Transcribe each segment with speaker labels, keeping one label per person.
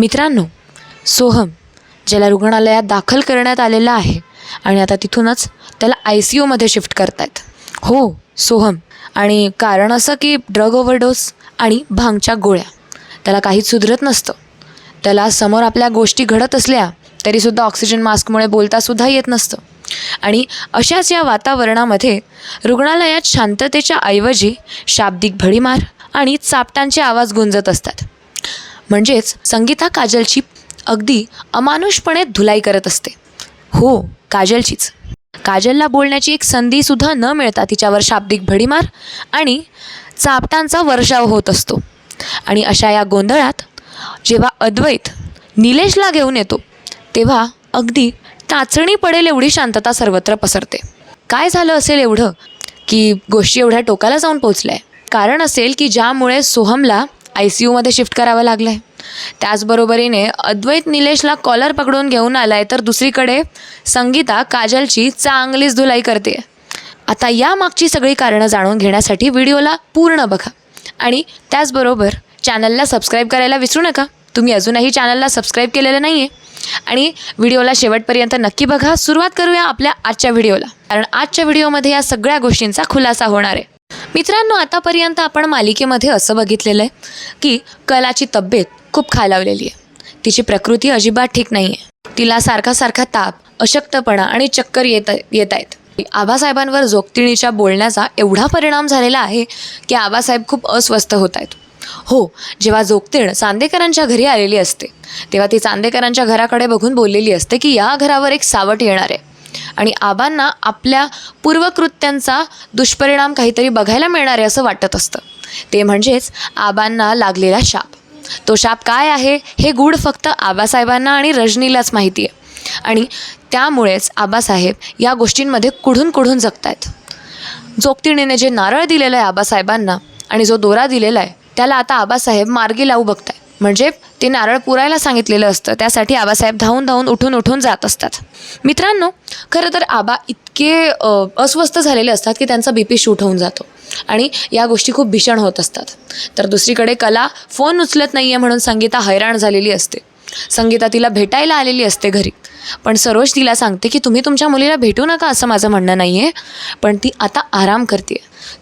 Speaker 1: मित्रांनो सोहम ज्याला रुग्णालयात दाखल करण्यात आलेला आहे आणि आता तिथूनच त्याला आय सी यूमध्ये शिफ्ट करतायत. हो सोहम. आणि कारण असं की ड्रग ओव्हरडोस आणि भांगच्या गोळ्या. त्याला काहीच सुधरत नसतं. त्याला समोर आपल्या गोष्टी घडत असल्या तरीसुद्धा ऑक्सिजन मास्कमुळे बोलतासुद्धा येत नसतं. आणि अशाच या वातावरणामध्ये रुग्णालयात शांततेच्या ऐवजी शाब्दिक भडीमार आणि चापटांचे आवाज गुंजत असतात. म्हणजेच संगीता काजलची अगदी अमानुषपणे धुलाई करत असते. हो काजलचीच. काजलला बोलण्याची एक संधीसुद्धा न मिळता तिच्यावर शाब्दिक भडीमार आणि चापटांचा वर्षाव होत असतो. आणि अशा या गोंधळात जेव्हा अद्वैत निलेशला घेऊन येतो तेव्हा अगदी टाचणी पडेल एवढी शांतता सर्वत्र पसरते. काय झालं असेल एवढं? की गोष्टी एवढ्या टोकाला जाऊन पोचल्या आहे कारण असेल की ज्यामुळे सोहमला आय सी यूमध्ये शिफ्ट करावं लागलं आहे त्याचबरोबरीने अद्वैत निलेशला कॉलर पकडून घेऊन आला आहे तर दुसरीकडे संगीता काजलची चांगलीच धुलाई करते. आता या मागची सगळी कारणं जाणून घेण्यासाठी व्हिडिओला पूर्ण बघा. आणि त्याचबरोबर चॅनलला सबस्क्राईब करायला विसरू नका. तुम्ही अजूनही चॅनलला सबस्क्राईब केलेलं नाही आहे आणि व्हिडिओला शेवटपर्यंत नक्की बघा. सुरुवात करूया आपल्या आजच्या व्हिडिओला. कारण आजच्या व्हिडिओमध्ये या सगळ्या गोष्टींचा खुलासा होणार आहे. मित्रांनो आतापर्यंत आपण मालिकेमध्ये असं बघितलेलं आहे की कलाची तब्येत खूप खालावलेली आहे. तिची प्रकृती अजिबात ठीक नाही आहे तिला सारखा सारखा ताप अशक्तपणा आणि चक्कर येत येत आहेत. आबासाहेबांवर जोगतिणीच्या बोलण्याचा एवढा परिणाम झालेला आहे की आबासाहेब खूप अस्वस्थ होत आहेत. हो जेव्हा जोगतीण चांदेकरांच्या घरी आलेली असते तेव्हा ती चांदेकरांच्या घराकडे बघून बोललेली असते की या घरावर एक सावट येणार आहे. आणि आबांना आपल्या पूर्वकृत्यांचा दुष्परिणाम काहीतरी बघायला मिळणार आहे असं वाटत असतं. ते म्हणजेच आबांना लागलेला शाप. तो शाप काय आहे हे गूढ फक्त आबासाहेबांना आणि रजनीलाच माहिती आहे. आणि त्यामुळेच आबासाहेब या गोष्टींमध्ये कुढून कुढून जगतायत. जोगतिणीने जे नारळ दिलेलं आहे आबासाहेबांना आणि जो दोरा दिलेला आहे त्याला आता आबासाहेब मार्गी लावू बघताय म्हणजे ते नारळ पुरायला सांगितलेलं असतं. त्यासाठी आबासाहेब धावून धावून उठून उठून जात असतात. मित्रांनो खरं तर आबा इतके अस्वस्थ झालेले असतात की त्यांचा बी पी शूट होऊन जातो. आणि या गोष्टी खूप भीषण होत असतात. तर दुसरीकडे कला फोन उचलत नाही आहे म्हणून संगीता हैराण झालेली असते. संगीता तिला भेटायला आलेली असते घरी. पण सरोज तिला सांगते की तुम्ही तुमच्या मुलीला भेटू नका असं माझं म्हणणं नाही आहे पण ती आता आराम करते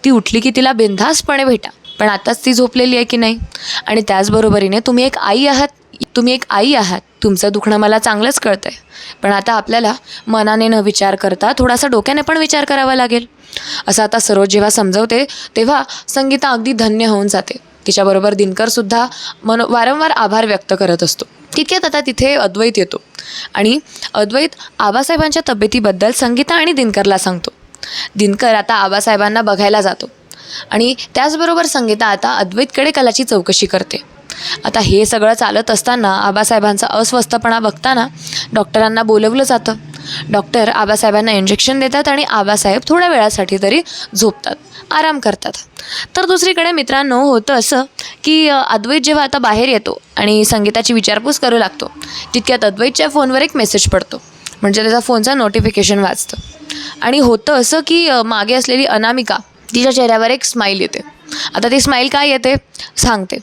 Speaker 1: ती उठली की तिला बिनधास्तपणे भेटा. पण आताच ती झोपलेली आहे की नाही? आणि त्याचबरोबरीने तुम्ही एक आई आहात तुम्ही एक आई आहात. तुमचं दुखणं मला चांगलंच कळतं आहे पण आता आपल्याला मनाने न विचार करता थोडासा डोक्याने पण विचार करावा लागेल. असं आता सरोज जेव्हा समजवते तेव्हा संगीता अगदी धन्य होऊन जाते. तिच्याबरोबर दिनकरसुद्धा मन वारंवार आभार व्यक्त करत असतो. तितक्यात आता तिथे अद्वैत येतो. आणि अद्वैत आबासाहेबांच्या तब्येतीबद्दल संगीता आणि दिनकरला सांगतो. दिनकर आता आबासाहेबांना बघायला जातो. आणि त्याचबरोबर संगीता आता अद्वैतकडे कलाची चौकशी करते. आता हे सगळं चालत असताना आबासाहेबांचा अस्वस्थपणा बघताना डॉक्टरांना बोलवलं जातं. डॉक्टर आबासाहेबांना इंजेक्शन देतात आणि आबासाहेब थोड्या वेळासाठी तरी झोपतात आराम करतात. तर दुसरीकडे मित्रांनो होतं असं की अद्वैत जेव्हा आता बाहेर येतो आणि संगीताची विचारपूस करू लागतो तितक्यात अद्वैतच्या फोनवर एक मेसेज पडतो म्हणजे त्याचा फोनचा नोटिफिकेशन वाचतं आणि होतं असं की मागे असलेली अनामिका तिच्या चेहऱ्यावर एक स्माईल येते. आता ती स्माईल काय येते? सांगते.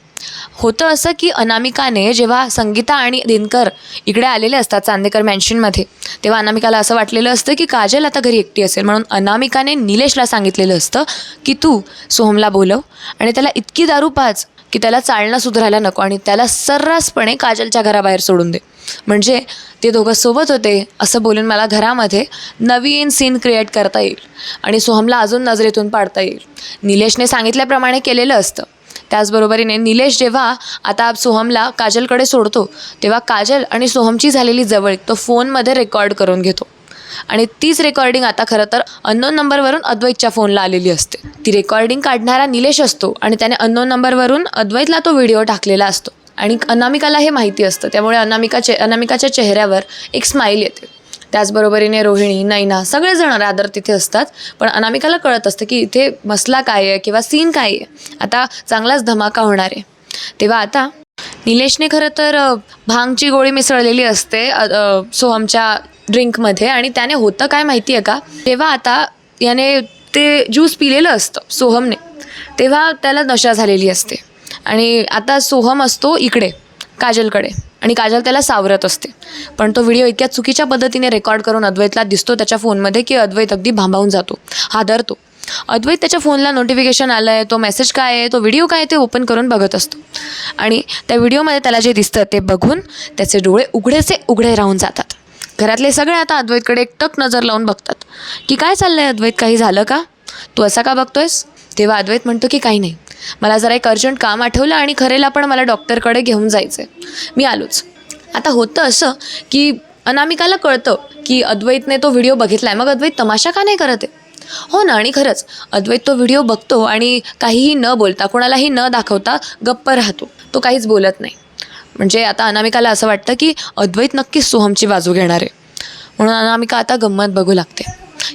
Speaker 1: होतं असं की अनामिकाने जेव्हा संगीता आणि दिनकर इकडे आलेले असतात चांदेकर मॅन्शनमध्ये तेव्हा अनामिकाला असं वाटलेलं असतं की काजल आता घरी एकटी असेल. म्हणून अनामिकाने निलेशला सांगितलेलं असतं की तू सोहमला बोलव आणि त्याला इतकी दारू पाच की त्याला चालणं सुधारायला नको आणि त्याला सर्रासपणे काजलच्या घराबाहेर सोडून दे. म्हणजे ते दोघं सोबत होते असं बोलून मला घरामध्ये नवीन सीन क्रिएट करता येईल आणि सोहमला अजून नजरेतून पाडता येईल. निलेशने सांगितल्याप्रमाणे केलेलं असतं. त्याचबरोबरीने निलेश जेव्हा आता सोहमला काजलकडे सोडतो तेव्हा काजल आणि सोहमची झालेली जवळ तो फोनमध्ये रेकॉर्ड करून घेतो. आणि तीच रेकॉर्डिंग आता खरं तर अननोन नंबरवरून अद्वैतच्या फोनला आलेली असते. ती रेकॉर्डिंग काढणारा निलेश असतो आणि त्याने अननोन नंबरवरून अद्वैतला तो व्हिडिओ टाकलेला असतो. आणि अनामिकाला हे माहिती असतं. त्यामुळे अनामिकाचे अनामिकाच्या चेहऱ्यावर एक स्माईल येते. त्याचबरोबरीने रोहिणी नैना सगळेजण रादर तिथे असतात. पण अनामिकाला कळत असतं की इथे मसला काय आहे किंवा सीन काय आहे. आता चांगलाच धमाका होणार आहे. तेव्हा आता निलेशने खरं तर भांगची गोळी मिसळलेली असते सोहमच्या ड्रिंकमध्ये आणि त्याने होतं काय माहिती आहे का? तेव्हा आता याने ते ज्यूस पिलेलं असतं सोहमने. तेव्हा त्याला नशा झालेली असते. आणि आता सोहम असतो इकडे काजलकडे. आणि काजल त्याला सावरत असते. पण तो व्हिडिओ इतक्या चुकीच्या पद्धतीने रेकॉर्ड करून अद्वैतला दिसतो त्याच्या फोनमध्ये की अद्वैत अगदी भांबावून जातो हादरतो. अद्वैत त्याच्या फोनला नोटिफिकेशन आलं आहे तो मेसेज काय आहे तो व्हिडिओ काय आहे ते ओपन करून बघत असतो. आणि त्या व्हिडिओमध्ये त्याला जे दिसतं ते बघून त्याचे डोळे उघडेचे उघडे राहून जातात. घरातले सगळे आता अद्वैतकडे एकटक नजर लावून बघतात. की काय चाललं आहे अद्वैत काही झालं का? तू असा का बघतोयस? तेव्हा अद्वैत म्हणतो की काही नाही. मला जरा एक अर्जंट काम आठवलं आणि खरेला पण मला डॉक्टरकडे घेऊन जायचं आहे मी आलोच. आता होतं असं की अनामिकाला कळतं की अद्वैतने तो व्हिडिओ बघितला आहे मग अद्वैत तमाशा का नाही करत आहे? हो ना आणि खरंच अद्वैत तो व्हिडिओ बघतो आणि काहीही न बोलता कोणालाही न दाखवता गप्प राहतो. तो काहीच बोलत नाही. म्हणजे आता अनामिकाला असं वाटतं की अद्वैत नक्कीच सोहमची बाजू घेणार आहे. म्हणून अनामिका आता गंमत बघू लागते.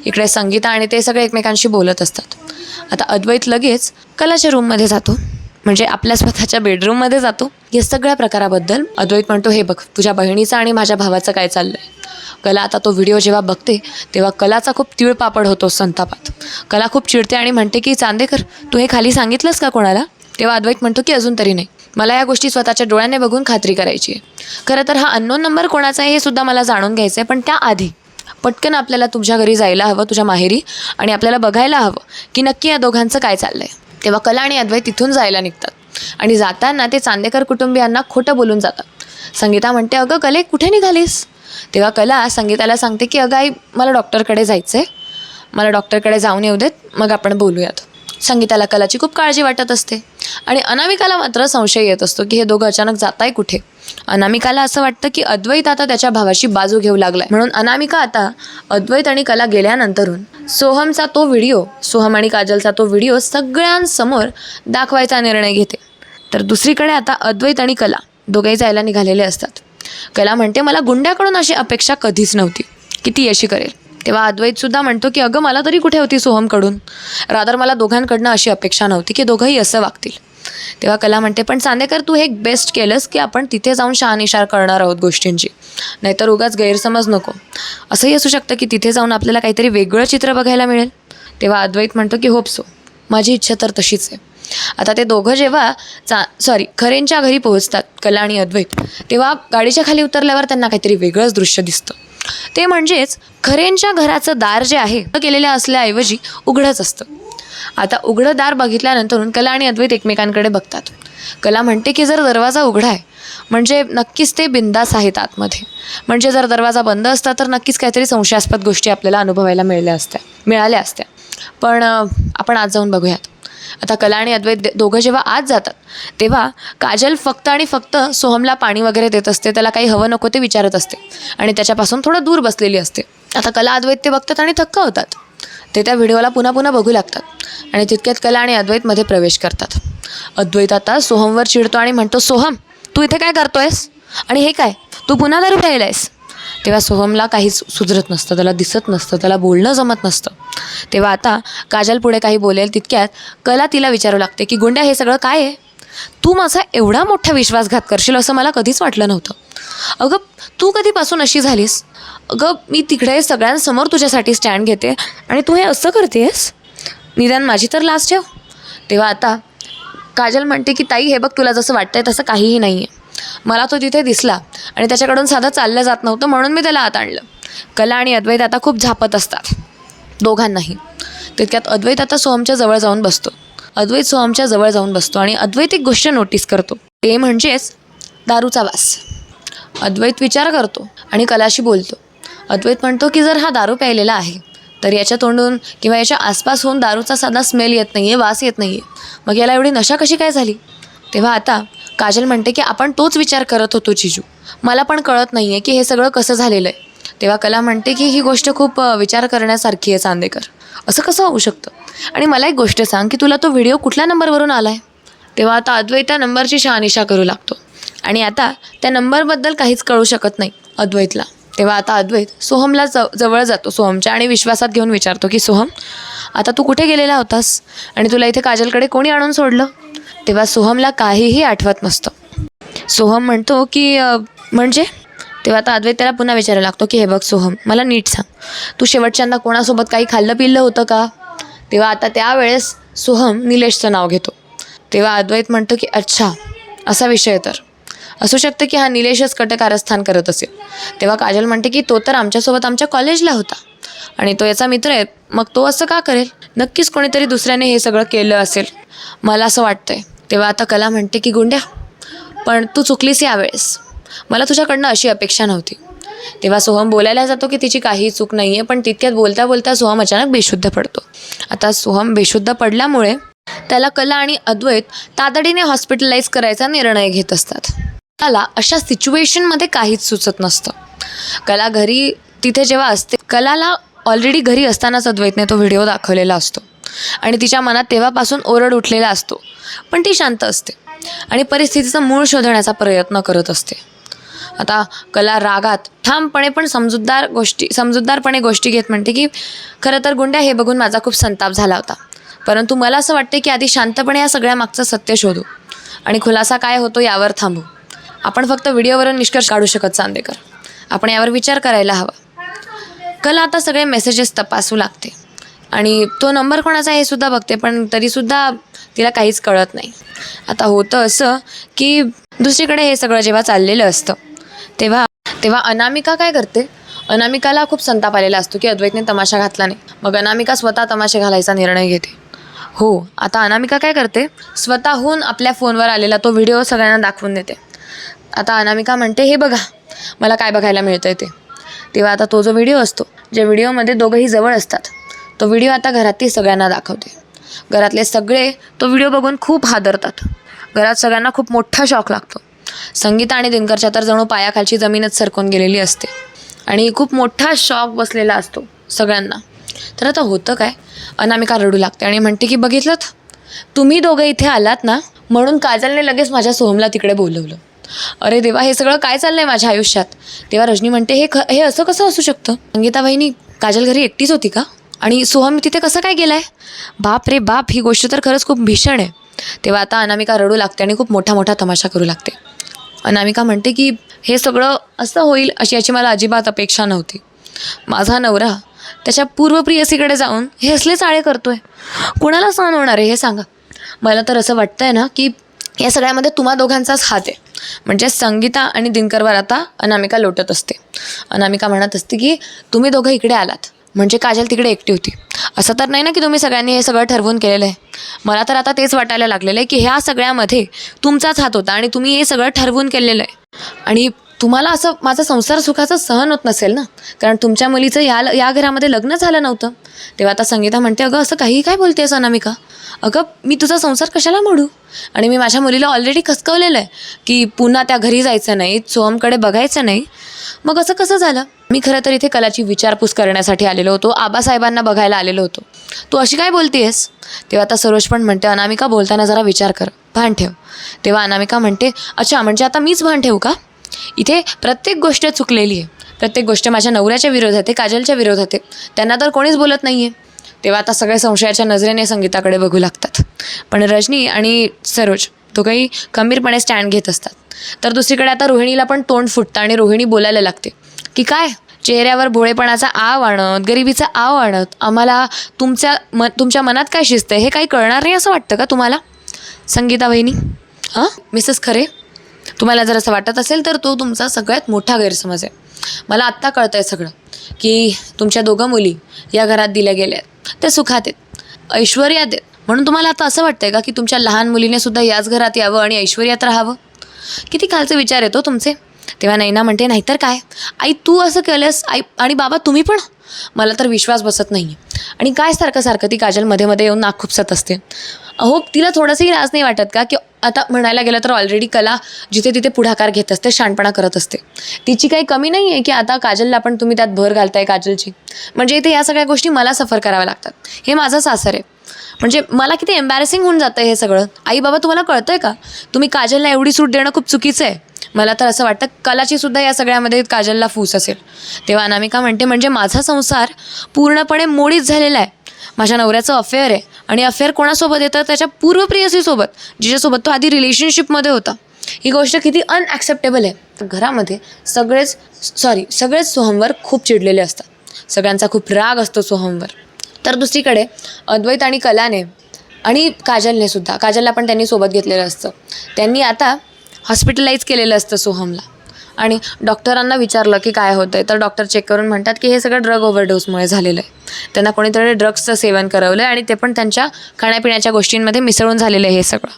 Speaker 1: इकडे संगीता आणि ते सगळे एकमेकांशी बोलत असतात. आता अद्वैत लगेच कलाच्या रूममध्ये जातो. म्हणजे आपल्या स्वतःच्या बेडरूममध्ये जातो. या सगळ्या प्रकाराबद्दल अद्वैत म्हणतो हे बघ तुझ्या बहिणीचं आणि माझ्या भावाचं काय चाललं आहे कला आता तो व्हिडिओ जेव्हा बघते तेव्हा कलाचा खूप तिळपापड होतो संतापात. कला खूप चिडते आणि म्हणते की चांदेकर तू हे खाली सांगितलंस का कोणाला? तेव्हा अद्वैत म्हणतो की अजून तरी नाही. मला या गोष्टी स्वतःच्या डोळ्याने बघून खात्री करायची आहे. खरं तर हा अननोन नंबर कोणाचा आहे हे सुद्धा मला जाणून घ्यायचं आहे पण त्याआधी पटकन आपल्याला तुझ्या घरी जायला हवं तुझ्या माहेरी आणि आपल्याला बघायला हवं की नक्की या दोघांचं काय चाललं आहे तेव्हा कला आणि अद्वैत तिथून जायला निघतात. आणि जाताना ते चांदेकर कुटुंबियांना खोटं बोलून जातात. संगीता म्हणते अगं कले कुठे निघालीस? तेव्हा कला संगीताला सांगते की अगं आई मला डॉक्टरकडे जायचं आहे मला डॉक्टरकडे जाऊन येऊ देत मग आपण बोलूयात. संगीताला कलाची खूप काळजी वाटत असते. आणि अनामिकाला मात्र संशय येत असतो की हे दोघं अचानक जात आहे कुठे? अनामिकाला असं वाटतं की अद्वैत आता त्याच्या भावाची बाजू घेऊ लागलाय. म्हणून अनामिका आता अद्वैत आणि कला गेल्यानंतरून सोहमचा तो व्हिडिओ सोहम आणि काजलचा तो व्हिडिओ सगळ्यांसमोर दाखवायचा निर्णय घेते. तर दुसरीकडे आता अद्वैत आणि कला दोघेही जायला निघालेले असतात. कला म्हणते मला गुंड्याकडून अशी अपेक्षा कधीच नव्हती की ती अशी करेल? तेव्हा अद्वैतसुद्धा म्हणतो की अगं मला तरी कुठे होती सोहमकडून? रादर मला दोघांकडनं अशी अपेक्षा नव्हती की दोघंही असं वागतील. तेव्हा कला म्हणते पण चांदेकर तू हे बेस्ट केलंस की आपण तिथे जाऊन शहानिशार करणार आहोत गोष्टींची. नाहीतर उगाच गैरसमज नको. असंही असू शकतं की तिथे जाऊन आपल्याला काहीतरी वेगळं चित्र बघायला मिळेल. तेव्हा अद्वैत म्हणतो की होप सो. माझी इच्छा तर तशीच आहे. आता ते दोघं जेव्हा चा सॉरी खरेंच्या घरी पोहोचतात कला आणि अद्वैत तेव्हा गाडीच्या खाली उतरल्यावर त्यांना काहीतरी वेगळंच दृश्य दिसतं. ते म्हणजेच खरेंच्या घराचं दार जे आहे केलेलं असल्याऐवजी उघडंच असतं. आता उघडं दार बघितल्यानंतर कला आणि अद्वैत एकमेकांकडे बघतात. कला म्हणते की जर दरवाजा उघडा आहे म्हणजे नक्कीच ते बिंदास आहेत आतमध्ये. म्हणजे जर दरवाजा बंद असता तर नक्कीच काहीतरी संशयास्पद गोष्टी आपल्याला अनुभवायला मिळाल्या असत्या मिळाल्या असत्या. पण आपण आज जाऊन बघूयात. आता कला आणि अद्वैत दोघं जेव्हा आत जातात तेव्हा काजल फक्त आणि फक्त सोहमला पाणी वगैरे देत असते त्याला काही हवं नको ते विचारत असते. आणि त्याच्यापासून थोडं दूर बसलेली असते. आता कला अद्वैत ते बघतात आणि थक्क होतात. ते त्या व्हिडिओला पुन्हा पुन्हा बघू लागतात. आणि तितक्यात कला आणि अद्वैतमध्ये प्रवेश करतात. अद्वैत आता सोहमवर चिडतो आणि म्हणतो सोहम तू इथे काय करतोयस? आणि हे काय? तू पुन्हा दारू प्यायला आहेस? तेव्हा सोहमला काहीच सुधरत नसतं त्याला दिसत नसतं त्याला बोलणं जमत नसतं. तेव्हा आता काजल पुढे काही बोलेल तितक्यात कला तिला विचारू लागते की गुंड्या हे सगळं काय आहे? तू माझा एवढा मोठा विश्वासघात करशील असं मला कधीच वाटलं नव्हतं. अगं तू कधीपासून अशी झालीस? अगं मी तिकडे सगळ्यांसमोर तुझ्यासाठी स्टँड घेते आणि तू हे असं करतेस निदान माझी तर लास्ट ठेव. तेव्हा आता काजल म्हणते की ताई हे बघ तुला जसं वाटतंय तसं काहीही नाही आहे मला तो तिथे दिसला आणि त्याच्याकडून साधं चाललं जात नव्हतं म्हणून मी त्याला आत आणलं. कला आणि अद्वैत आता खूप झापत असतात दोघांनाही. तितक्यात अद्वैत आता सोहमच्या जवळ जाऊन बसतो. अद्वैत सोहमच्या जवळ जाऊन बसतो आणि अद्वैत एक गोष्ट नोटीस करतो. ते म्हणजेच दारूचा वास. अद्वैत विचार करतो आणि कलाशी बोलतो. अद्वैत म्हणतो की जर हा दारू प्यायलेला आहे तर याच्या तोंडून किंवा याच्या आसपास होऊन दारूचा साधा स्मेल येत नाही आहे वास येत नाही आहे मग याला एवढी नशा कशी काय झाली? तेव्हा आता काजल म्हणते की आपण तोच विचार करत होतो चिजू. मला पण कळत नाही आहे की हे सगळं कसं झालेलं आहे तेव्हा कला म्हणते की ही गोष्ट खूप विचार करण्यासारखी आहे चांदेकर. असं कसं होऊ शकतं? आणि मला एक गोष्ट सांग की तुला तो व्हिडिओ कुठल्या नंबरवरून आला आहे तेव्हा आता अद्वैत नंबरची शहानिशा करू लागतो. आणि आता त्या नंबरबद्दल काहीच कळू शकत नाही अद्वैतला. तेव्हा आता अद्वैत सोहमला ज जवळ जातो सोहमच्या आणि विश्वासात घेऊन विचारतो की सोहम आता तू कुठे गेलेला होतास? आणि तुला इथे काजलकडे कोणी आणून सोडलं? तेव्हा सोहमला काहीही आठवत नसतं. सोहम म्हणतो की म्हणजे? तेव्हा आता अद्वैत त्याला पुन्हा विचारायला लागतो की हे बघ सोहम मला नीट सांग. तू शेवटच्यांदा कोणासोबत काही खाल्लं पिल्लं होतं का? तेव्हा आता त्यावेळेस सोहम निलेशचं नाव घेतो. तेव्हा अद्वैत म्हणतो की अच्छा असा विषय तर. असू शकतं की हा निलेशच कटकारस्थान करत असेल. तेव्हा काजल म्हणते की तो तर आमच्यासोबत आमच्या कॉलेजला होता. आणि तो याचा मित्र आहे. मग तो असं का करेल? नक्कीच कोणीतरी दुसऱ्याने हे सगळं केलं असेल. मला असं वाटतंय. तेव्हा आता कला म्हणते की गुंड्या पण तू चुकलीस यावेळेस. मला तुझ्याकडनं अशी अपेक्षा नव्हती. तेव्हा सोहम बोलायला जातो की तिची काही चूक नाही आहे पण तितक्यात बोलता बोलता सोहम अचानक बेशुद्ध पडतो. आता सोहम बेशुद्ध पडल्यामुळे त्याला कला आणि अद्वैत तातडीने हॉस्पिटलाइज करायचा निर्णय घेत असतात. कला अशा सिच्युएशनमध्ये काहीच सुचत नसतं. कला घरी तिथे जेव्हा असते कलाला ऑलरेडी घरी असतानाच अद्वैतने तो व्हिडिओ दाखवलेला असतो. आणि तिच्या मनात तेव्हापासून ओरड उठलेला असतो. पण ती शांत असते. आणि परिस्थितीचं मूळ शोधण्याचा प्रयत्न करत असते. आता कला रागात ठामपणे पण समजूतदार गोष्टी समजूतदारपणे गोष्टी घेत म्हणते की खरं तर गुंड्या हे बघून माझा खूप संताप झाला होता. परंतु मला असं वाटते की आधी शांतपणे या सगळ्या मागचं सत्य शोधू. आणि खुलासा काय होतो यावर थांबू. आपण फक्त व्हिडिओवरून निष्कर्ष काढू शकत चांदेकर. आपण यावर विचार करायला हवा. कला आता सगळे मेसेजेस तपासू लागते. आणि तो नंबर कोणाचा हे सुद्धा बघते पण तरीसुद्धा तिला काहीच कळत नाही. आता होतं असं की दुसरीकडे हे सगळं जेव्हा चाललेलं असतं तेव्हा तेव्हा अनामिका काय करते? अनामिकाला खूप संताप आलेला असतो की अद्वैतने तमाशा घातला नाही. मग अनामिका स्वतः तमाशे घालायचा निर्णय घेते. हो आता अनामिका काय करते? स्वतःहून आपल्या फोनवर आलेला तो व्हिडिओ सगळ्यांना दाखवून देते. आता अनामिका म्हणते हे बघा मला काय बघायला मिळतं आहे ते. तेव्हा आता तो जो व्हिडिओ असतो ज्या व्हिडिओमध्ये दोघंही जवळ असतात तो व्हिडिओ आता घरातील सगळ्यांना दाखवते. घरातले सगळे तो व्हिडिओ बघून खूप हादरतात. घरात सगळ्यांना खूप मोठा शॉक लागतो. संगीता आणि दिनकरच्या तर जणू पायाखालची जमीनच सरकून गेलेली असते. आणि खूप मोठा शॉक बसलेला असतो सगळ्यांना. तर आता होतं काय? अनामिका रडू लागते आणि म्हणते की बघितलं तुम्ही दोघं इथे आलात ना म्हणून काजलने लगेच माझ्या सोहमला तिकडे बोलवलं. अरे देवा हे सगळं काय चाललंय माझ्या आयुष्यात? तेव्हा रजनी म्हणते हे ख हे असं कसं असू शकतं? संगीता बहिणी काजल घरी एकटीच होती का? आणि सोहम तिथे कसं काय गेलाय? बाप रे बाप ही गोष्ट तर खरंच खूप भीषण आहे. तेव्हा आता अनामिका रडू लागते आणि खूप मोठा मोठा तमाशा करू लागते. अनामिका म्हणते की हे सगळं असं होईल अशी याची मला अजिबात अपेक्षा नव्हती. माझा नवरा त्याच्या पूर्वप्रियसीकडे जाऊन हे असले चाळे करतोय. कुणाला सहन होणार आहे हे सांगा? मला तर असं वाटतंय ना की या सगळ्यामध्ये तुम्हा दोघांचाच हात आहे. म्हणजे संगीता आणि दिनकरवर आता अनामिका लोटत असते. अनामिका म्हणत असते की तुम्ही दोघं इकडे आलात. म्हणजे काजल तिकडे एकटी होती. असं तर नाही ना की तुम्ही सगळ्यांनी हे सगळं ठरवून केलेलं आहे. मला तर आता तेच वाटायला लागलेलं आहे की ह्या सगळ्यामध्ये तुमचाच हात होता आणि तुम्ही हे सगळं ठरवून केलेलं आहे. आणि तुम्हाला असं माझा संसार सुखाचं सहन होत नसेल ना? कारण तुमच्या मुलीचं या या घरामध्ये लग्न झालं नव्हतं. तेव्हा आता संगीता म्हणते अगं असं काही काय बोलते असं अनामिका? अगं मी तुझा संसार कशाला मोडू? आणि मी माझ्या मुलीला ऑलरेडी खसकवलेलं आहे की पुन्हा त्या घरी जायचं नाही सोहमकडे बघायचं नाही. मग असं कसं झालं? मी खरं तर इथे कलाची विचारपूस करण्यासाठी आलेलो होतो आबासाहेबांना बघायला आलेलो होतो. तू अशी काय बोलतेस तेव्हा आता सरोज पण म्हणते अनामिका बोलताना जरा विचार कर भान ठेव. तेव्हा अनामिका म्हणते अच्छा म्हणजे आता मीच भान ठेवू का? इथे प्रत्येक गोष्ट चुकलेली आहे. प्रत्येक गोष्ट माझ्या नवऱ्याच्या विरोधात आहे काजलच्या विरोधात आहे. त्यांना तर कोणीच बोलत नाही आहे तेव्हा आता सगळे संशयाच्या नजरेने संगीताकडे बघू लागतात. पण रजनी आणि सरोज दोघंही खंबीरपणे स्टँड घेत असतात. तर दुसरीकडे आता रोहिणीला पण तोंड फुटतं आणि रोहिणी बोलायला लागते. की काय? चेहऱ्यावर भोळेपणाचा आव आणत गरिबीचा आव आणत आम्हाला तुमच्या म तुमच्या मनात काय शिजतं हे काही कळणार नाही असं वाटतं का तुम्हाला? संगीता वहिनी हां मिसेस खरे? तुम्हाला जर असं वाटत असेल तर तो तुमचा सगळ्यात मोठा गैरसमज आहे. मला आत्ता कळतं आहे सगळं की तुमच्या दोघं मुली या घरात दिल्या गेल्या आहेत त्या सुखात आहेत ऐश्वर्यात आहेत. म्हणून तुम्हाला आता असं वाटतंय का की तुमच्या लहान मुलीने सुद्धा याच घरात यावं आणि ऐश्वर्यात राहावं? किती खालचे विचार येतो तुमचे. तेव्हा नैना म्हणते नाहीतर काय? आई तू असं केलंस? आई आणि बाबा तुम्ही पण? मला तर विश्वास बसत नाही आहे आणि काय सारखं सारखं ती काजलमध्ये मध्ये येऊन नाक खुपसत असते. अहो तिला थोडंसंही लाज नाही वाटत का की आता म्हणायला गेलं तर ऑलरेडी कला जिथे तिथे पुढाकार घेत असते शहाणपणा करत असते. तिची काही कमी नाही आहे की आता काजलला पण तुम्ही त्यात भर घालताय काजलची. म्हणजे इथे या सगळ्या गोष्टी मला सफर कराव्या लागतात. हे माझं सासर आहे. म्हणजे मला किती एम्बॅरेसिंग होऊन जातं हे सगळं. आई बाबा तुम्हाला कळतं आहे का? तुम्ही काजलला एवढी सूट देणं खूप चुकीचं आहे. मला तर असं वाटतं कलाची सुद्धा या सगळ्यामध्ये काजलला फूस असेल. तेव्हा अनामिका म्हणते म्हणजे माझा संसार पूर्णपणे मोडीत झालेला आहे. माझ्या नवऱ्याचं अफेअर आहे. आणि अफेअर कोणासोबत येतं त्याच्या पूर्वप्रियसीसोबत जिच्यासोबत तो आधी रिलेशनशिपमध्ये होता. ही गोष्ट किती अनॲक्सेप्टेबल आहे. घरामध्ये सगळेच सॉरी सगळेच सोहमवर खूप चिडलेले असतात. सगळ्यांचा खूप राग असतो सोहमवर. तर दुसरीकडे अद्वैत आणि कलाने आणि काजलने सुद्धा काजलला पण त्यांनी सोबत घेतलेलं असतं. त्यांनी आता हॉस्पिटलाइज केलेलं असतं सोहमला. आणि डॉक्टरांना विचारलं की काय होतं आहे तर डॉक्टर चेक करून म्हणतात की हे सगळं ड्रग ओव्हरडोसमुळे झालेलं आहे त्यांना कोणीतरी ड्रग्सचं सेवन करवलं आहे आणि ते पण त्यांच्या खाण्यापिण्याच्या गोष्टींमध्ये मिसळून झालेलं आहे हे सगळं.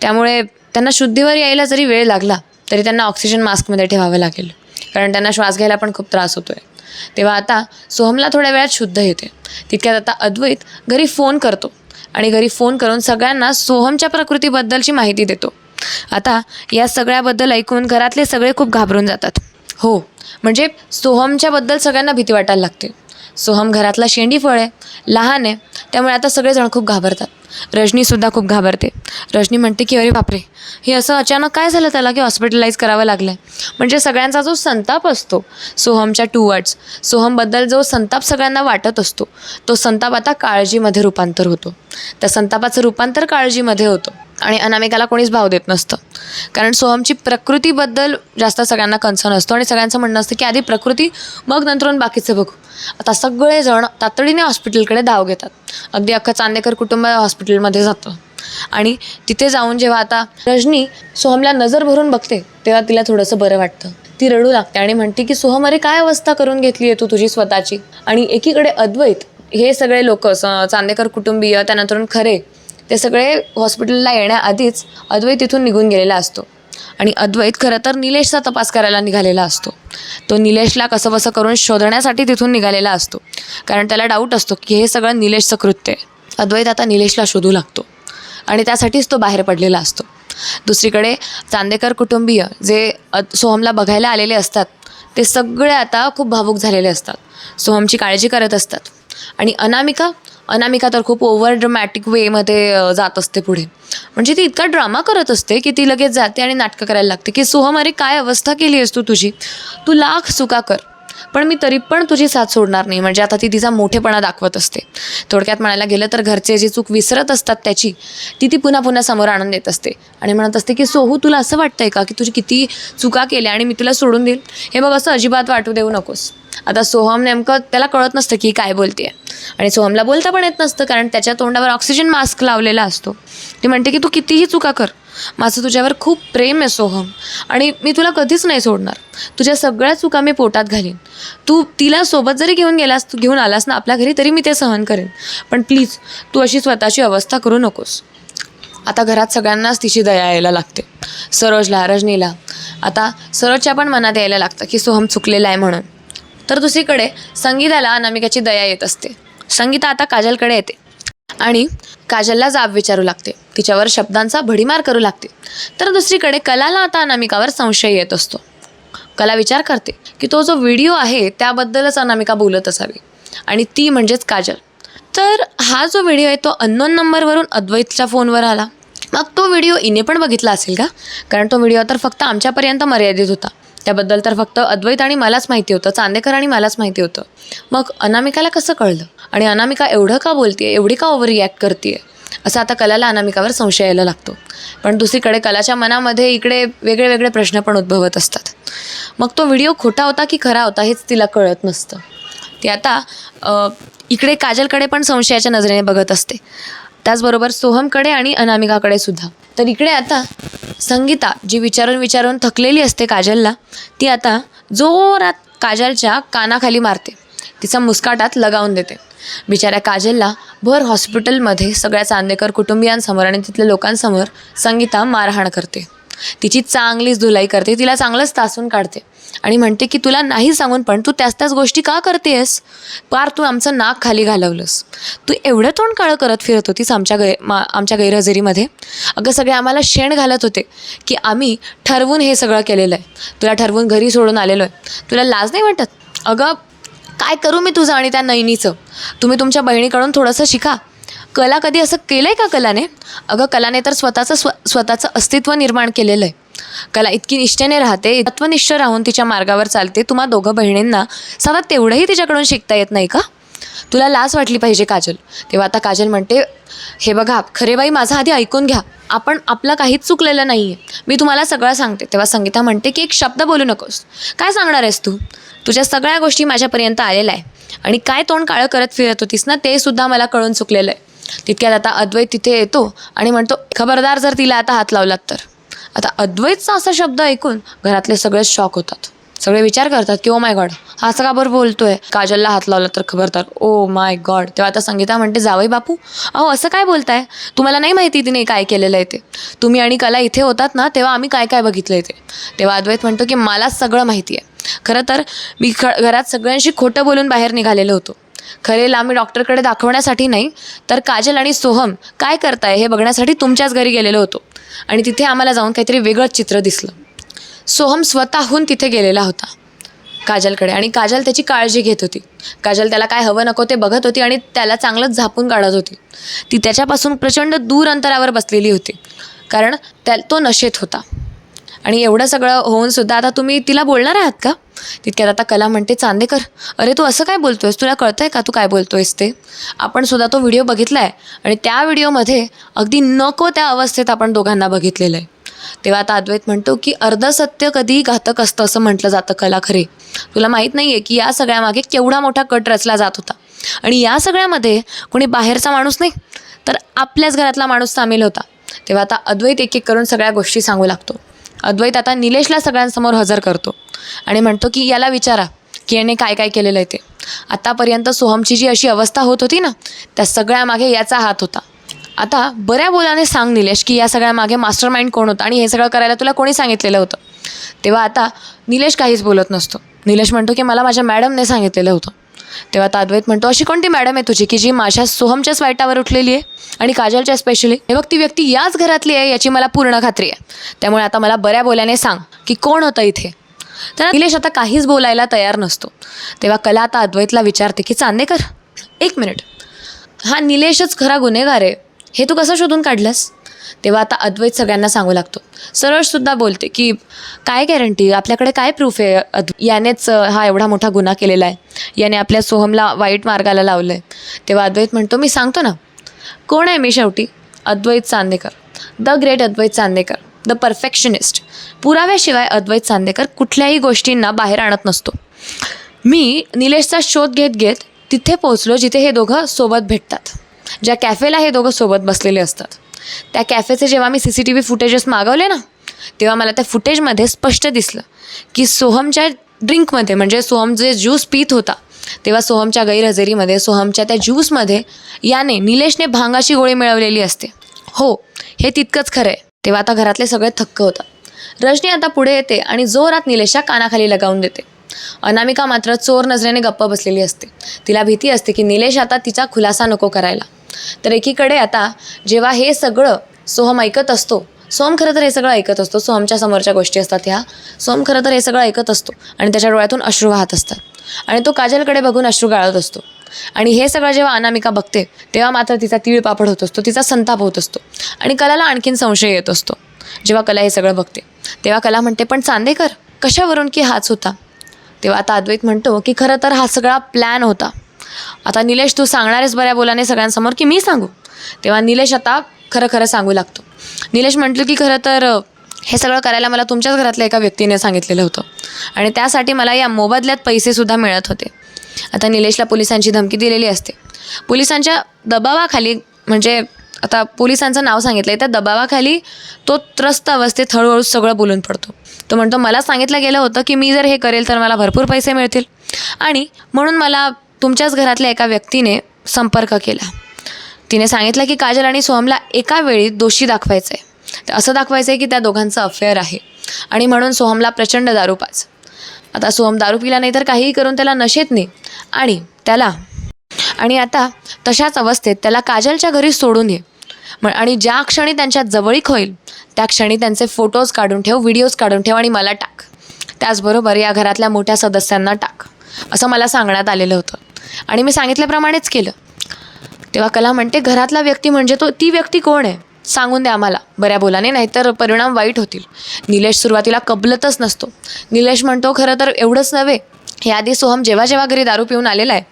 Speaker 1: त्यामुळे त्यांना शुद्धीवर यायला जरी वेळ लागला तरी त्यांना ऑक्सिजन मास्कमध्ये ठेवावं लागेल. कारण त्यांना श्वास घ्यायला पण खूप त्रास होतो आहे तेव्हा आता सोहमला थोड्या वेळात शुद्ध येते तितक्यात आता अद्वैत घरी फोन करतो आणि घरी फोन करून सगळ्यांना सोहमच्या प्रकृतीबद्दलची माहिती देतो. आता या सगळ्याबद्दल ऐकून घरातले सगळे खूप घाबरून जातात. हो म्हणजे सोहमच्याबद्दल सगळ्यांना भीती वाटायला लागते. सोहम घरातला शेंडी फळ आहे. लहान आहे. त्यामुळे आता सगळेजण खूप घाबरतात. रजनीसुद्धा खूप घाबरते. रजनी म्हणते की अरे बापरे हे असं अचानक काय झालं त्याला की हॉस्पिटलाइज करावं लागलं आहे म्हणजे सगळ्यांचा जो संताप असतो सोहमच्या टू वर्ड्स सोहमबद्दल जो संताप सगळ्यांना वाटत असतो तो संताप आता काळजीमध्ये रूपांतर होतो. त्या संतापाचं रूपांतर काळजीमध्ये होतं आणि अनामिकाला कोणीच भाव देत नसतं. कारण सोहमची प्रकृतीबद्दल जास्त सगळ्यांना कन्सर्न असतो आणि सगळ्यांचं म्हणणं असतं की आधी प्रकृती मग नंतरून बाकीचं बघू. आता सगळेजण तातडीने हॉस्पिटलकडे धाव घेतात. अगदी अख्खं चांदेकर कुटुंब हॉस्पिटलमध्ये जातं. आणि तिथे जाऊन जेव्हा आता रजनी सोहमला नजर भरून बघते तेव्हा तिला थोडंसं बरं वाटतं. ती रडू लागते आणि म्हणते की सोहम अरे काय अवस्था करून घेतली आहे तू तुझी स्वतःची? आणि एकीकडे अद्वैत हे सगळे लोक चांदेकर कुटुंबीय त्यानंतरून खरे ते सगळे हॉस्पिटलला येण्याआधीच अद्वैत तिथून निघून गेलेला असतो. आणि अद्वैत खरं तर निलेशचा तपास करायला निघालेला असतो. तो निलेशला कसं बसं करून शोधण्यासाठी तिथून निघालेला असतो. कारण त्याला डाऊट असतो की हे सगळं निलेशचं कृत्य आहे. अद्वैत आता निलेशला शोधू लागतो. आणि त्यासाठीच तो बाहेर पडलेला असतो. दुसरीकडे चांदेकर कुटुंबीय जे सोहमला बघायला आलेले असतात ते सगळे आता खूप भावूक झालेले असतात. सोहमची काळजी करत असतात. आणि अनामिका अनामिका तर खूप ओव्हर ड्रमॅटिक वेमध्ये जात असते पुढे. म्हणजे ती इतका ड्रामा करत असते की ती लगेच जाते आणि नाटकं करायला लागते की सोहम अरे काय अवस्था केली आहेस तू तुझी? तू लाख चुका कर पण मी तरी पण तुझी साथ सोडणार नाही. म्हणजे आता ती तिचा मोठेपणा दाखवत असते. थोडक्यात म्हणायला गेलं तर घरचे जी चूक विसरत असतात त्याची ती ती पुन्हा पुन्हा समोर आणून देत असते. आणि म्हणत असते की सोहू तुला असं वाटतंय का की तुझी किती चुका केल्या आणि मी तुला सोडून देईल? हे बघ असं अजिबात वाटू देऊ नकोस. आता सोहम नेमकं त्याला कळत नसतं की काय बोलते आणि सोहमला बोलता पण येत नसतं कारण त्याच्या तोंडावर ऑक्सिजन मास्क लावलेला असतो. ती म्हणते की तू कितीही चुका कर. माझं तुझ्यावर खूप प्रेम आहे सोहम. आणि मी तुला कधीच नाही सोडणार. तुझ्या सगळ्या चुका मी पोटात घालीन. तू तिला सोबत जरी घेऊन गेलास तू घेऊन आलास ना आपल्या घरी तरी मी ते सहन करेन. पण प्लीज तू अशी स्वतःची अवस्था करू नकोस. आता घरात सगळ्यांनाच तिची दया यायला लागते. सरोजला रजनीला. आता सरोजच्या पण मनात यायला लागतं की सोहम चुकलेला आहे म्हणून. तर दुसरीकडे संगीताला अनामिकाची दया येत असते. संगीता आता काजलकडे येते. आणि काजलला जाब विचारू लागते. तिच्यावर शब्दांचा भडीमार करू लागते. तर दुसरीकडे कलाला आता अनामिकावर संशय येत असतो. कला विचार करते की तो जो व्हिडिओ आहे त्याबद्दलच अनामिका बोलत असावी. आणि ती म्हणजेच काजल. तर हा जो व्हिडिओ आहे तो अननोन नंबरवरून अद्वैतच्या फोनवर आला. मग तो व्हिडिओ इने पण बघितला असेल का? कारण तो व्हिडिओ तर फक्त आमच्यापर्यंत मर्यादित होता. त्याबद्दल तर फक्त अद्वैत आणि मलाच माहिती होतं चांदेकर आणि मलाच माहिती होतं. मग अनामिकाला कसं कळलं? आणि अनामिका एवढं का बोलते एवढी का ओव्हर रिॲक्ट करते असं आता कलाला अनामिकावर संशय यायला लागतो. पण दुसरीकडे कलाच्या मनामध्ये इकडे वेगळे वेगळे प्रश्न पण उद्भवत असतात. मग तो व्हिडिओ खोटा होता की खरा होता हेच तिला कळत नसतं. ती आता इकडे काजलकडे पण संशयाच्या नजरेने बघत असते. त्याचबरोबर सोहमकडे आणि अनामिकाकडे सुद्धा. तर इकडे आता संगीता जी विचारून विचारून थकलेली असते काजलला ती आता जोरात काजलच्या कानाखाली मारते. तिचा मुस्काटात लगावून देते. बिचाऱ्या काजलला भर हॉस्पिटलमध्ये सगळ्या चांदेकर कुटुंबियांसमोर आणि तिथल्या लोकांसमोर संगीता मारहाण करते. तिची चांगलीच धुलाई करते. तिला चांगलंच तासून काढते. आणि म्हणते की तुला नाही सांगून पण तू त्याच त्याच गोष्टी का करतेस पार तू आमचं नाक खाली घालवलंस. तू एवढं तोंड काळं करत फिरत होतीस आमच्या गै मा आमच्या गैरहजेरीमध्ये. अगं सगळे आम्हाला शेण घालत होते की आम्ही ठरवून हे सगळं केलेलं आहे. तुला ठरवून घरी सोडून आलेलो आहे. तुला लाज नाही वाटत? अगं काय करू मी तुझं आणि त्या नैनीचं? तुम्ही तुमच्या बहिणीकडून थोडंसं शिका. कला कधी असं केलं आहे का कलाने? अगं कलाने तर स्वतःचं स्व स्वतःचं अस्तित्व निर्माण केलेलं आहे. कला इतकी निष्ठेने राहते तत्वनिष्ठ राहून तिच्या मार्गावर चालते. तुम्हा दोघं बहिणींना सदा तेवढंही तिच्याकडून शिकता येत नाही का? तुला लाज वाटली पाहिजे काजल. तेव्हा आता काजल म्हणते हे बघा खरे बाई माझं आधी ऐकून घ्या. आपण आपलं काहीच चुकलेलं नाही आहे मी तुम्हाला सगळं सांगते. तेव्हा संगीता म्हणते की एक शब्द बोलू नकोस. काय सांगणार आहेस तू? तुझ्या सगळ्या गोष्टी माझ्यापर्यंत आलेल्या आहे. आणि काय तोंड काळं करत फिरत होतीस ना ते सुद्धा मला कळून चुकलेलं आहे. तितक्यात आता अद्वैत तिथे येतो आणि म्हणतो खबरदार जर तिला आता हात लावलात तर. आता अद्वैतचा असा शब्द ऐकून घरातले सगळेच शॉक होतात. सगळे विचार करतात की ओ माय गॉड हा असं का बरं बोलतोय? काजलला हात लावला तर खबरदार. ओ माय गॉड तेव्हा आता संगीता म्हणते जावई बापू अहो असं काय बोलताय? तुम्हाला नाही माहिती तिने काय केलेलं आहे ते? तुम्ही आणि कला इथे होतात ना तेव्हा आम्ही काय काय बघितलं ते? तेव्हा अद्वैत म्हणतो की मला सगळं माहिती आहे खरं तर मी ख घरात सगळ्यांशी खोटं बोलून बाहेर निघालेलो होतो. खरेला आम्ही डॉक्टरकडे दाखवण्यासाठी नाही तर काजल आणि सोहम काय करताय हे बघण्यासाठी तुमच्याच घरी गेलेलो होतो. आणि तिथे आम्हाला जाऊन काहीतरी वेगळंच चित्र दिसलं. सोहम स्वतःहून तिथे गेलेला होता काजलकडे. आणि काजल त्याची काळजी घेत होती. काजल त्याला काय हवं नको ते बघत होती आणि त्याला चांगलंच झापून काढत होती. ती त्याच्यापासून प्रचंड दूर अंतरावर बसलेली होती कारण त्या तो नशेत होता. आणि एवढं सगळं होऊन सुद्धा आता तुम्ही तिला बोलणार आहात का? तितक्यात आता कला म्हणते चांदेकर अरे तू असं काय बोलतोयस? तुला कळतंय का तू काय बोलतोयस ते? आपण सुद्धा तो व्हिडिओ बघितला आहे आणि त्या व्हिडिओमध्ये अगदी नको त्या अवस्थेत आपण दोघांना बघितलेलं आहे. तेव्हा आता अद्वैत म्हणतो की अर्ध सत्य कधीही घातक असतं? असं म्हटलं जातं कला खरे. तुला माहीत नाही आहे की या सगळ्यामागे केवढा मोठा कट रचला जात होता. आणि या सगळ्यामध्ये कोणी बाहेरचा माणूस नाही तर आपल्याच घरातला माणूस सामील होता. तेव्हा आता अद्वैत एक एक करून सगळ्या गोष्टी सांगू लागतो. अद्वैत आता निलेशला सगळ्यांसमोर हजर करतो आणि म्हणतो की याला विचारा की याने काय काय केलेलं आहे ते. आतापर्यंत सोहमची जी अशी अवस्था होत होती ना त्या सगळ्यामागे याचा हात होता. आता बऱ्या बोलाने सांग निलेश की या सगळ्यामागे मास्टर माइंड कोण होतं आणि हे सगळं करायला तुला कोणी सांगितलेलं होतं? तेव्हा आता निलेश काहीच बोलत नसतो. निलेश म्हणतो की मला माझ्या मॅडमने सांगितलेलं होतं. तेव्हा आता अद्वैत म्हणतो अशी कोणती मॅडम आहे तुझी की जी माझ्या सोहमच्याच वाईटावर उठलेली आहे आणि काजलच्या स्पेशली हे बघ ती व्यक्ती याच घरातली आहे याची मला पूर्ण खात्री आहे. त्यामुळे आता मला बऱ्या बोल्याने सांग की कोण होतं इथे. तर निलेश आता काहीच बोलायला तयार नसतो. तेव्हा कला आता अद्वैतला विचारते की चांदेकर एक मिनिट. हा निलेशच खरा गुन्हेगार आहे. हे तू कसं शोधून काढलंस? तेव्हा आता अद्वैत सगळ्यांना सांगू लागतो. सरळसुद्धा बोलते की काय गॅरंटी आपल्याकडे काय प्रूफ आहे अद्व? यानेच हा एवढा मोठा गुन्हा केलेला आहे. याने आपल्या सोहमला वाईट मार्गाला लावलं आहे तेव्हा अद्वैत म्हणतो मी सांगतो ना. कोण आहे मी शेवटी? Advait Chandekar. The great Advait Chandekar. The perfectionist. पुराव्याशिवाय Advait Chandekar कुठल्याही गोष्टींना बाहेर आणत नसतो. मी निलेशचा शोध घेत घेत तिथे पोहोचलो जिथे हे दोघं सोबत भेटतात. ज्या कॅफेला हे दोघं सोबत बसलेले असतात. त्या कॅफेचे जेव्हा मी C C T V footages मागवले ना तेव्हा मला त्या फुटेजमध्ये स्पष्ट दिसलं की सोहमच्या ड्रिंकमध्ये म्हणजे सोहम जे ज्यूस पित होता तेव्हा सोहमच्या गैरहजेरीमध्ये सोहमच्या त्या ज्यूसमध्ये याने निलेशने भांगाची गोळी मिळवलेली असते. हो हे तितकंच खरं आहे. तेव्हा आता घरातले सगळे थक्क होतात. रजनी आता पुढे येते आणि जोरात निलेशच्या कानाखाली लगावून देते. अनामिका मात्र चोर नजरेने गप्प बसलेली असते. तिला भीती असते की निलेश आता तिचा खुलासा नको करायला. तर एकीकडे आता जेव्हा हे सगळं सोहम ऐकत असतो सोम खरं तर हे सगळं ऐकत असतो. सोहमच्या समोरच्या गोष्टी असतात ह्या. सोम खरं तर हे सगळं ऐकत असतो आणि त्याच्या डोळ्यातून अश्रू वाहत असतात. आणि तो काजलकडे बघून अश्रू गाळत असतो. आणि हे सगळं जेव्हा अनामिका बघते तेव्हा मात्र तिचा तीळपापड होत असतो तिचा संताप होत असतो आणि कलाला आणखीन संशय येत असतो. जेव्हा कला हे सगळं बघते तेव्हा कला म्हणते पण चांदेकर कशावरून की हाच होता? तेव्हा आता अद्वैत म्हणतो की खरं तर हा सगळा प्लॅन होता. आता निलेश तू सांगणारेच बऱ्या बोलाने सगळ्यांसमोर की मी सांगू? तेव्हा निलेश आता खरं खरं सांगू लागतो. निलेश म्हटलं की खरं तर हे सगळं करायला मला तुमच्याच घरातल्या एका व्यक्तीने सांगितलेलं होतं. आणि त्यासाठी मला या मोबदल्यात पैसेसुद्धा मिळत होते. आता निलेशला पोलिसांची धमकी दिलेली असते. पोलिसांच्या दबावाखाली म्हणजे आता पोलिसांचं नाव सांगितलं आहे त्या दबावाखाली तो त्रस्त अवस्थेत हळूहळू सगळं बोलून पडतो. तो म्हणतो मला सांगितलं गेलं होतं की मी जर हे करेल तर मला भरपूर पैसे मिळतील. आणि म्हणून मला तुमच्याच घरातल्या एका व्यक्तीने संपर्क केला. तिने सांगितलं की काजल आणि सोहमला एका वेळी दोषी दाखवायचं आहे ते असं दाखवायचं आहे की त्या दोघांचं अफेअर आहे. आणि म्हणून सोहमला प्रचंड दारू पाच आता सोहम दारू पिला नाही तर काहीही करून त्याला नशेत नाही. आणि त्याला आणि आता तशाच अवस्थेत त्याला काजलच्या घरी सोडून ये. मग आणि ज्या क्षणी त्यांच्या जवळीक होईल त्या क्षणी त्यांचे फोटोज काढून ठेव व्हिडिओज काढून ठेव आणि मला टाक. त्याचबरोबर या घरातल्या मोठ्या सदस्यांना टाक. असं मला सांगण्यात आलेलं होतं. आणि मी सांगितल्याप्रमाणेच केलं. तेव्हा कला म्हणते घरातला व्यक्ती म्हणजे तो ती व्यक्ती कोण आहे? सांगून द्या आम्हाला. बऱ्या बोलाने नाहीतर परिणाम वाईट होतील. निलेश सुरुवातीला कबलतच नसतो. निलेश म्हणतो खरं तर एवढंच नव्हे. याआधी सोहम जेव्हा जेव्हा घरी दारू पिऊन आलेला आहे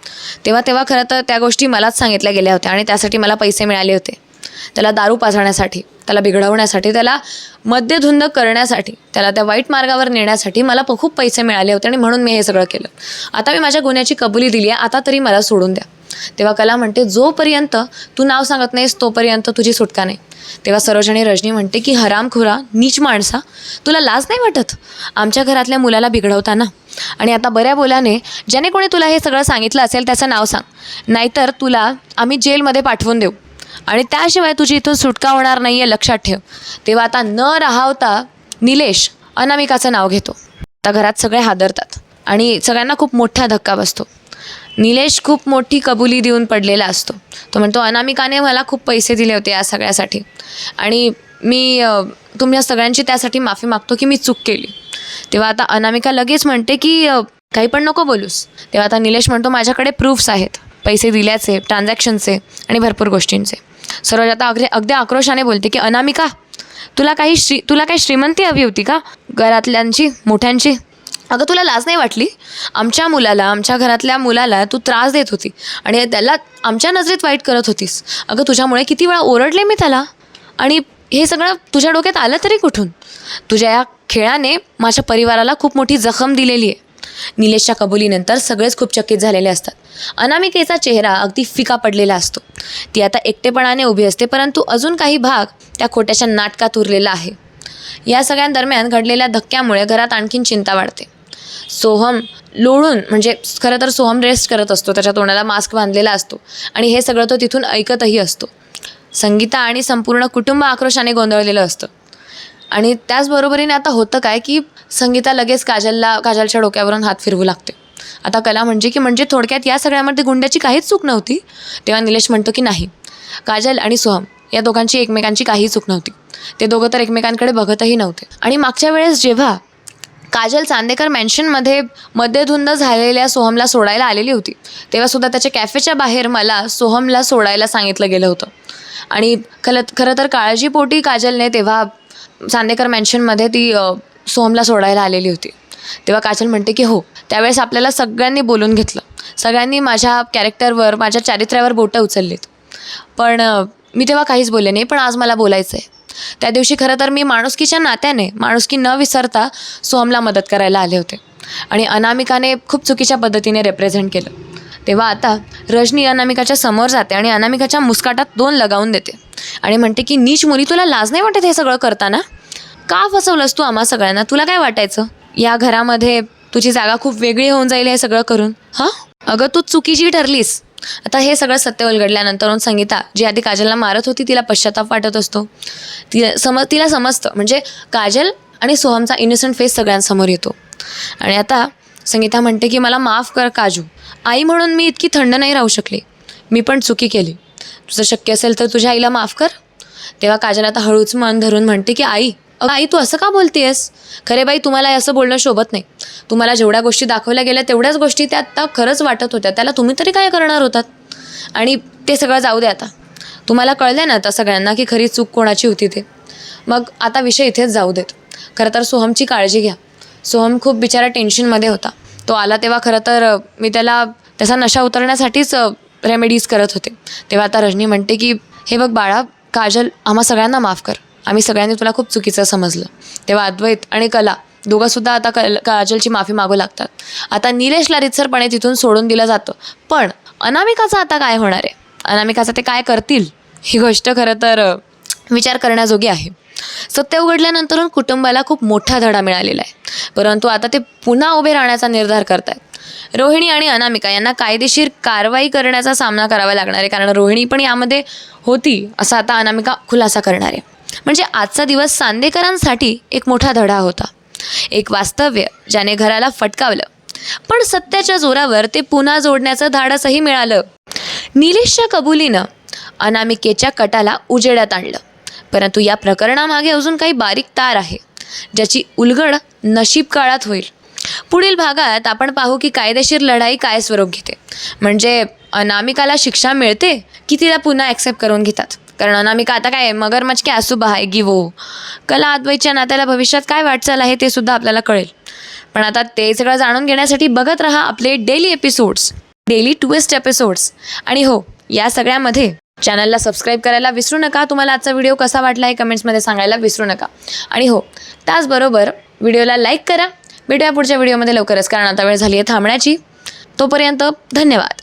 Speaker 1: तेव्हा तेव्हा खरं तर त्या गोष्टी मलाच सांगितल्या गेल्या होत्या आणि त्यासाठी मला पैसे मिळाले होते. त्याला दारू पाजण्यासाठी त्याला बिघडवण्यासाठी त्याला मद्यधुंद करण्यासाठी त्याला त्या वाईट मार्गावर नेण्यासाठी मला खूप पैसे मिळाले होते आणि म्हणून मी हे सगळं केलं. आता मी माझ्या गुन्ह्याची कबुली दिली आहे आता तरी मला सोडून द्या. तेव्हा कला म्हणते जोपर्यंत तू नाव सांगत नाहीस तोपर्यंत तुझी सुटका नाही. तेव्हा सरोजनी रजनी म्हणते की हरामखुरा नीच माणसा तुला लाज नाही वाटत? आमच्या घरातल्या मुलाला बिघडवताना. आणि आता बऱ्या बोलाने ज्याने कोणी तुला हे सगळं सांगितलं असेल त्याचं नाव सांग. नाहीतर तुला आम्ही जेलमध्ये पाठवून देऊ. आणि त्याशिवाय तुझी इथून सुटका होणार नाही आहे लक्षात ठेव. तेव्हा आता न राहावता निलेश अनामिकाचं नाव घेतो. आता घरात सगळे हादरतात आणि सगळ्यांना खूप मोठा धक्का बसतो. निलेश खूप मोठी कबुली देऊन पडलेला असतो. तो म्हणतो अनामिकाने मला खूप पैसे दिले होते या सगळ्यासाठी. आणि मी तुम्ही सगळ्यांची त्यासाठी माफी मागतो की मी चूक केली. तेव्हा आता अनामिका लगेच म्हणते की काही पण नको बोलूस. तेव्हा आता निलेश म्हणतो माझ्याकडे प्रूफ्स आहेत. पैसे दिल्याचे ट्रान्झॅक्शनचे आणि भरपूर गोष्टींचे. सरोज आता अगदी अगदी आक्रोशाने बोलते की अनामिका तुला काही श्री तुला काही श्रीमंती हवी होती का? घरातल्यांची मोठ्यांची? अगं तुला लाज नाही वाटली? आमच्या मुलाला आमच्या घरातल्या मुलाला तू त्रास देत होती आणि त्याला आमच्या नजरेत वाईट करत होतीस. अगं तुझ्यामुळे किती वेळा ओरडले मी त्याला. आणि हे सगळं तुझ्या डोक्यात आलं तरी कुठून? तुझ्या या खेळाने माझ्या परिवाराला खूप मोठी जखम दिलेली आहे. निलेशच्या कबुलीनंतर सगळेच खूप चकित झालेले असतात. अनामिकेचा चेहरा अगदी फिका पडलेला असतो. ती आता एकटेपणाने उभी असते परंतु अजून काही भाग त्या खोट्याच्या नाटकात उरलेला आहे. या सगळ्यांदरम्यान घडलेल्या धक्क्यामुळे घरात आणखीन चिंता वाढते. सोहम लोळून म्हणजे खरं तर सोहम रेस्ट करत असतो त्याच्या तोंडाला मास्क बांधलेला असतो आणि हे सगळं तो तिथून ऐकतही असतो. संगीता आणि संपूर्ण कुटुंब आक्रोशाने गोंधळलेलं असतं. आणि त्याचबरोबरीने आता होतं काय की संगीता लगेच काजलला काजलच्या डोक्यावरून हात फिरवू लागते. आता कला म्हणजे की म्हणजे थोडक्यात या सगळ्यामध्ये गुंड्याची काहीच चूक नव्हती तेव्हा निलेश म्हणतो की नाही. काजल आणि सोहम या दोघांची एकमेकांची काही चूक नव्हती. ते दोघं तर एकमेकांकडे बघतही नव्हते. आणि मागच्या वेळेस जेव्हा काजल चांदेकर मॅन्शनमध्ये मध्यधुंद झालेल्या सोहमला सोडायला आलेली होती तेव्हासुद्धा त्याच्या कॅफेच्या बाहेर मला सोहमला सोडायला सांगितलं गेलं होतं. आणि खरं खरं तर काळजीपोटी काजलने तेव्हा चांदेकर मॅन्शनमध्ये ती सोहमला सोडायला आलेली होती. तेव्हा काजल म्हणते की हो. त्यावेळेस आपल्याला सगळ्यांनी बोलून घेतलं. सगळ्यांनी माझ्या कॅरेक्टरवर माझ्या चारित्र्यावर बोटं उचललीत. पण मी तेव्हा काहीच बोलले नाही पण आज मला बोलायचं आहे त्या दिवशी खरं तर मी माणुसकीच्या नात्याने माणुसकी न विसरता सोहमला मदत करायला आले होते. आणि अनामिकाने खूप चुकीच्या पद्धतीने रिप्रेझेंट केलं. तेव्हा आता रजनी अनामिकाच्या समोर जाते आणि अनामिकाच्या मुस्काटात दोन लगावून देते. आणि म्हणते की नीच मुली तुला लाज नाही वाटत हे सगळं करताना? का फसवलंस तू आम्हा सगळ्यांना? तुला काय वाटायचं? या घरामध्ये तुझी जागा खूप वेगळी होऊन जाईल हे सगळं करून हां? अगं तू चुकीची ठरलीस. आता हे सगळं सत्य उलगडल्यानंतर संगीता जी आधी काजलला मारत होती तिला पश्चाताप वाटत असतो. ती समज तिला समजतं. म्हणजे काजल आणि सोहमचा इनोसंट फेस सगळ्यांसमोर येतो. आणि आता संगीता म्हणते की मला माफ कर काजू. आई म्हणून मी इतकी थंड नाही राहू शकले. मी पण चुकी केली. तुझं शक्य असेल तर तुझ्या आईला माफ कर. तेव्हा काजल आता हळूच मन धरून म्हणते की आई आई तू असं का बोलतेयस? खरे बाई तुम्हाला असं बोलणं शोभत नाही. तुम्हाला जेवढ्या गोष्टी दाखवल्या गेल्या तेवढ्याच गोष्टी त्या आत्ता खरंच वाटत होत्या. त्याला तुम्ही तरी काय करणार होतात? आणि ते सगळं जाऊ दे आता. तुम्हाला कळलं ना आता सगळ्यांना की खरी चूक कोणाची होती ते? मग आता विषय इथेच जाऊ देत. खरं तर सोहमची काळजी घ्या. सोहम खूप बिचारा टेन्शनमध्ये होता. तो आला तेव्हा खरं तर मी त्याला त्याचा नशा उतरण्यासाठीच रेमेडीज करत होते. तेव्हा आता रजनी म्हणते की हे बघ बाळा काजल आम्हा सगळ्यांना माफ कर. आम्ही सगळ्यांनी तुला खूप चुकीचं समजलं. तेव्हा अद्वैत आणि कला दोघंसुद्धा आता कल काजलची माफी मागू लागतात. आता निलेशला रितसरपणे तिथून सोडून दिलं जातं. पण अनामिकाचं आता काय होणार आहे? अनामिकाचं ते काय करतील? ही गोष्ट खरं तर विचार करण्याजोगी आहे. सत्य उघडल्यानंतर कुटुंबाला खूप मोठा धडा मिळालेला आहे. परंतु आता ते पुन्हा उभे राहण्याचा निर्धार करत आहेत रोहिणी आणि अनामिका यांना कायदेशीर कारवाई करण्याचा सामना करावा लागणार आहे. कारण रोहिणी पण यामध्ये होती असा आता अनामिका खुलासा करणार आहे. म्हणजे आजचा दिवस सांदेकरांसाठी एक मोठा धडा होता. एक वास्तव्य ज्याने घराला फटकावलं. पण सत्याच्या जोरावर ते पुन्हा जोडण्याचं धाडसही मिळालं. निलेशच्या कबुलीनं अनामिकेच्या कटाला उजेडात आणलं. परंतु या प्रकरणामागे अजून काही बारीक तार आहे ज्याची उलगड नशीब काळात होईल. पुढील भागात आपण पाहू की कायदेशीर लढाई काय स्वरूप घेते. म्हणजे अनामिकाला शिक्षा मिळते की तिला पुन्हा ॲक्सेप्ट करून घेतात. कारण अनामिका आता काय मगर मगरमच्छ के आसू बहायगी वो. कला अद्वैतच्या नात्याला भविष्यात काय वाटचाल आहे ते सुद्धा आपल्याला कळेल. पण आता ते सगळं जाणून घेण्यासाठी बघत राहा आपले डेली एपिसोड्स डेली टुएस्ट एपिसोड्स आणि हो या सगळ्यामध्ये चॅनलला सबस्क्राईब करायला विसरू नका. तुम्हाला आजचा व्हिडिओ कसा वाटला हे कमेंट्समध्ये सांगायला विसरू नका. आणि हो त्याचबरोबर व्हिडिओला लाईक करा. भेटूया पुढच्या व्हिडिओमध्ये लवकरच कारण आता वेळ झाली आहे थांबण्याची. तोपर्यंत धन्यवाद.